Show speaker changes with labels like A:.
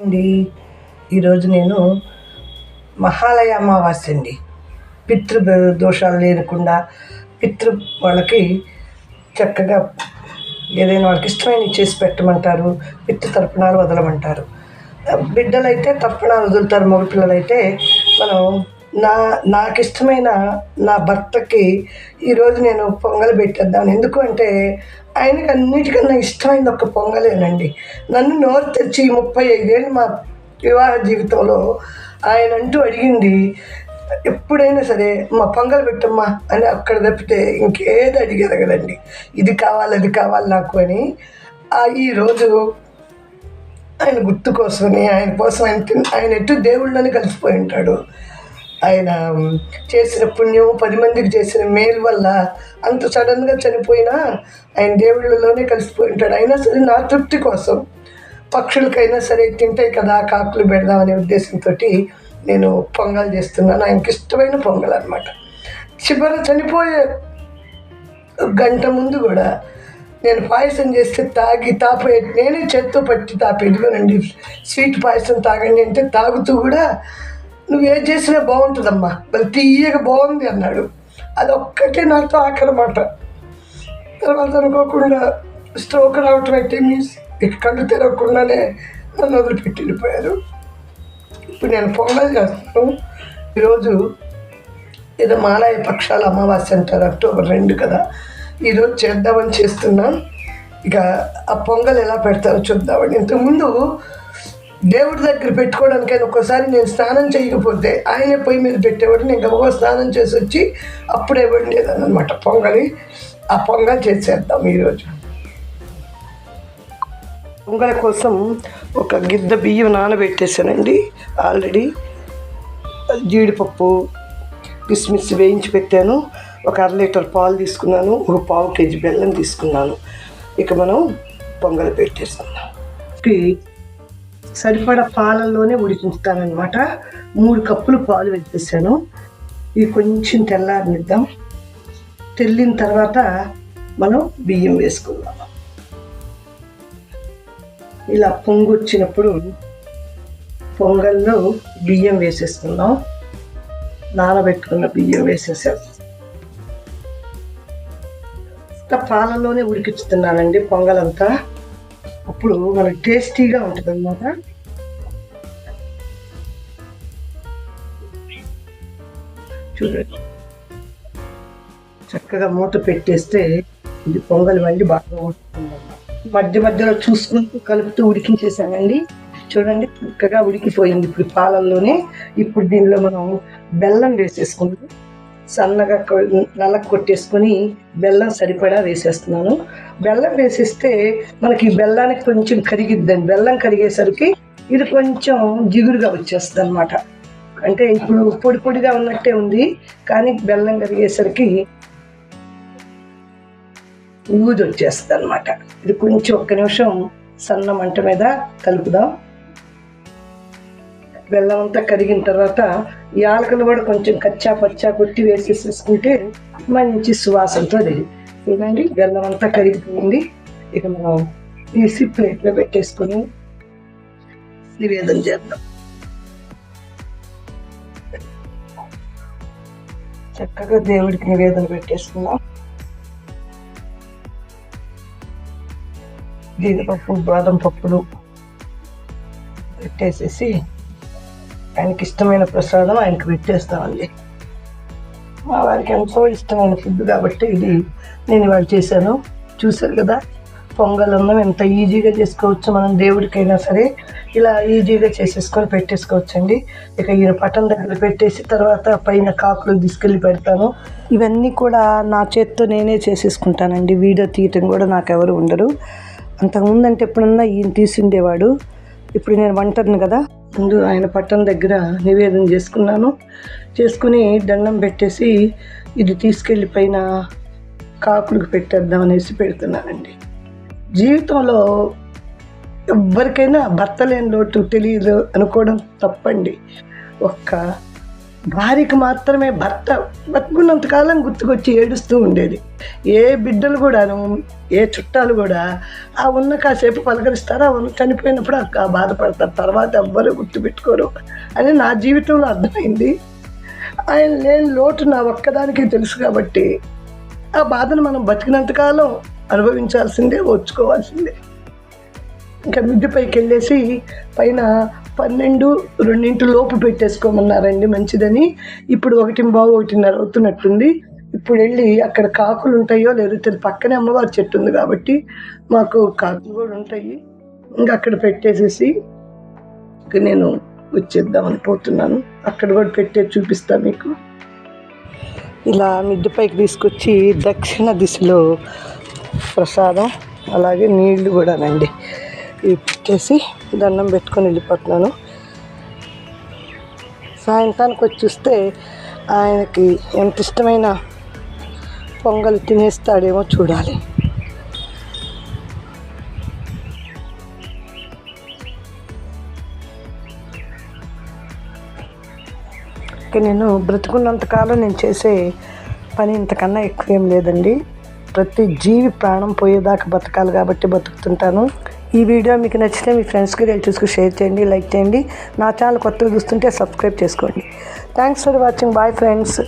A: అండి. ఈరోజు నేను మహాలయ అమావాస్య అండి పితృ దోషాలు లేకుండా పితృ వాళ్ళకి చక్కగా ఏదైనా వాళ్ళకి ఇష్టమైన చేసి పెట్టమంటారు పితృ తర్పణాలు వదలమంటారు. బిడ్డలైతే తర్పణాలు వదులుతారు మగపిల్లలైతే మనం నా నాకు ఇష్టమైన నా భర్తకి ఈరోజు నేను పొంగల్ పెట్టేద్దాను ఎందుకు అంటే ఆయనకి అన్నిటికన్నా ఇష్టమైనది ఒక పొంగలేనండి. నన్ను నోరు తెచ్చి ముప్పై ఐదేళ్ళు మా వివాహ జీవితంలో ఆయన అంటూ అడిగింది ఎప్పుడైనా సరే మా పొంగల్ పెట్టమ్మా అని అక్కడ తప్పితే ఇంకేది అడిగారు కదండి ఇది కావాలి అది కావాలి నాకు అని ఈరోజు ఆయన గుర్తు కోసమని ఆయన కోసం ఆయన ఆయన ఎటు దేవుళ్ళని కలిసిపోయి ఉంటాడు. ఆయన చేసిన పుణ్యం పది మందికి చేసిన మేలు వల్ల అంత సడన్గా చనిపోయినా ఆయన దేవుళ్ళలోనే కలిసిపోయి ఉంటాడు. అయినా సరే నా తృప్తి కోసం పక్షులకైనా సరే తింటాయి కదా కాకులు పెడదామనే ఉద్దేశంతో నేను పొంగల్ చేస్తున్నాను. ఆయనకి ఇష్టమైన పొంగల్ అనమాట చివరి చనిపోయే గంట ముందు కూడా నేను పాయసం చేస్తే తాగి తాపే నేనే చేత్తో పట్టి తాపేది. స్వీట్ పాయసం తాగండి అంటే తాగుతూ కూడా నువ్వు ఏం చేసినా బాగుంటుందమ్మా. మరి తీయగా బాగుంది అన్నాడు. అది ఒక్కటే నాతో ఆఖరి మాట. తర్వాత అనుకోకుండా స్ట్రోక్ రావటం అయితే మీన్స్ ఇక కళ్ళు తెరవకుండానే నన్ను వదిలిపెట్టి వెళ్ళిపోయారు ఇప్పుడు నేను పొంగల్ చేస్తాను ఈరోజు ఏదో మాలాయ పక్షాల అమావాస్య అంటారు అక్టోబర్ రెండు కదా. ఈరోజు చేద్దామని చేస్తున్నాను ఇక ఆ పొంగల్ ఎలా పెడతారో చూద్దామని. ఇంతకుముందు దేవుడి దగ్గర పెట్టుకోవడానికైనా ఒక్కసారి నేను స్నానం చేయకపోతే ఆయనే పొయ్యి మీద పెట్టేవాడు. నేను గబగబా స్నానం చేసి వచ్చి అప్పుడే వండేదాన్ని అనమాట పొంగలి ఆ పొంగల్ చేసేద్దాం ఈరోజు. పొంగల్ కోసం ఒక గిద్ద బియ్యం నానబెట్టేసానండి ఆల్రెడీ జీడిపప్పు కిస్మిస్ వేయించి పెట్టాను. ఒక అర లీటర్ పాలు తీసుకున్నాను. ఒక పావు కేజీ బెల్లం తీసుకున్నాను. ఇక మనం పొంగల్ పెట్టేసుకుందాం సరిపడా పాలల్లోనే ఉడికించుతానమాట మూడు కప్పులు పాలు పెట్టేసాను ఇవి కొంచెం తెల్లారనిద్దాం. తెల్లిన తర్వాత మనం బియ్యం వేసుకుందాం. ఇలా పొంగు వచ్చినప్పుడు పొంగల్లో బియ్యం వేసేసుకుందాం. నానబెట్టుకున్న బియ్యం వేసేసాం. పాలలోనే ఉడికించుతున్నానండి పొంగలంతా. అప్పుడు మనకి టేస్టీగా ఉంటుంది అనమాట చూడండి చక్కగా మూత పెట్టేస్తే ఇది పొంగల్ వండి బాగా ఉంటుంది మధ్య మధ్యలో చూసుకుంటూ కలుపుతూ ఉడికించేసానండి. చూడండి చక్కగా ఉడికిపోయింది ఇప్పుడు పాలల్లోనే. ఇప్పుడు దీనిలో మనం బెల్లం వేసేసుకుంటాం సన్నగా నల్ల కొట్టేసుకొని బెల్లం సరిపడా వేసేస్తున్నాను. బెల్లం వేసేస్తే మనకి బెల్లానికి కొంచెం కరిగిద్దండి. బెల్లం కరిగేసరికి ఇది కొంచెం జిగురుగా వచ్చేస్తుంది అనమాట అంటే ఇప్పుడు పొడి పొడిగా ఉన్నట్టే ఉంది కానీ బెల్లం కరిగేసరికి ఊది వచ్చేస్తుంది అనమాట ఇది కొంచెం ఒక్క నిమిషం సన్న మంట మీద కలుపుదాం. బెల్లం అంతా కరిగిన తర్వాత యాలకలు కూడా కొంచెం కచ్చా పచ్చా కొట్టి వేసేసేసుకుంటే మంచి సువాసనతో రెడీ చూడండి బెల్లం అంతా కరిగిపోయింది. ఇక మనం తీసి ప్లేట్లో పెట్టేసుకొని నివేదన చేద్దాం. చక్కగా దేవుడికి నివేదన పెట్టేసుకుందాం. జీడిపప్పు బాదం పప్పులు పెట్టేసేసి ఆయనకి ఇష్టమైన ప్రసాదం ఆయనకి పెట్టేస్తామండి మా వారికి ఎంతో ఇష్టమైన ఫుడ్ కాబట్టి ఇది నేను ఇవాళ చేశాను. చూశారు కదా పొంగల్ అన్నం ఎంత ఈజీగా చేసుకోవచ్చు మనం దేవుడికైనా సరే. ఇలా ఈజీగా చేసేసుకొని పెట్టేసుకోవచ్చండి. ఇక ఈయన పటం దగ్గర పెట్టేసి తర్వాత పైన కాకులు తీసుకెళ్ళి పెడతాను. ఇవన్నీ కూడా నా చేత్తో నేనే చేసేసుకుంటానండి. వీడియో తీయటం కూడా నాకు ఎవరు ఉండరు అంతకుముందంటే ఎప్పుడన్నా ఈయన తీసుండేవాడు. ఇప్పుడు నేను వంటను కదా ముందు ఆయన పట్టణం దగ్గర నివేదన చేసుకున్నాను. చేసుకుని దండం పెట్టేసి ఇది తీసుకెళ్ళి పైన కాకులకు పెట్టేద్దాం అనేసి పెడుతున్నానండి. జీవితంలో ఎవ్వరికైనా భర్త లేని లోటు తెలియదు అనుకోవడం తప్పండి. ఒక్క భార్యకు మాత్రమే భర్త బతుకున్నంతకాలం గుర్తుకొచ్చి ఏడుస్తూ ఉండేది. ఏ బిడ్డలు కూడాను ఏ చుట్టాలు కూడా ఆ ఉన్న కాసేపు పలకరిస్తారు ఆ ఉన్న చనిపోయినప్పుడు ఆ బాధపడతారు తర్వాత ఎవ్వరూ గుర్తుపెట్టుకోరు అని నా జీవితంలో అర్థమైంది. ఆయన లేని లోటు నా ఒక్కదానికి తెలుసు కాబట్టి ఆ బాధను మనం బతికినంతకాలం అనుభవించాల్సిందే ఓర్చుకోవాల్సిందే. ఇంకా మిద్దె పైకి వెళ్ళేసి పైన పన్నెండు రెండింటి లోపు పెట్టేసుకోమన్నారండి మంచిదని. ఇప్పుడు ఒకటి బావు ఒకటిన్నర అవుతున్నట్టుంది. ఇప్పుడు వెళ్ళి అక్కడ కాకులు ఉంటాయో లేదో తెలియదు. పక్కనే అమ్మవారి చెట్టు ఉంది కాబట్టి మాకు కాకులు కూడా ఉంటాయి. ఇంకా అక్కడ పెట్టేసేసి నేను వచ్చేద్దామని పోతున్నాను. అక్కడ కూడా పెట్టే చూపిస్తా మీకు. ఇలా మిద్దెపైకి తీసుకొచ్చి దక్షిణ దిశలో ప్రసాదం అలాగే నీళ్ళు కూడానండి. ఇవి పెట్టేసి దండం పెట్టుకొని వెళ్ళిపోతున్నాను. సాయంత్రానికి వచ్చి చూస్తే ఆయనకి ఎంత ఇష్టమైన పొంగల్ తినేస్తాడేమో చూడాలి. నేను బ్రతుకున్నంతకాలం నేను చేసే పని ఇంతకన్నా ఎక్కువ ఏం లేదండి. ప్రతి జీవి ప్రాణం పోయేదాకా బతకాలి కాబట్టి బతుకుతుంటాను. ఈ వీడియో మీకు నచ్చితే మీ ఫ్రెండ్స్కి రిలేటివ్స్కి షేర్ చేయండి లైక్ చేయండి. నా ఛానల్ కొత్తగా చూస్తుంటే సబ్స్క్రైబ్ చేసుకోండి. Thanks for watching bye friends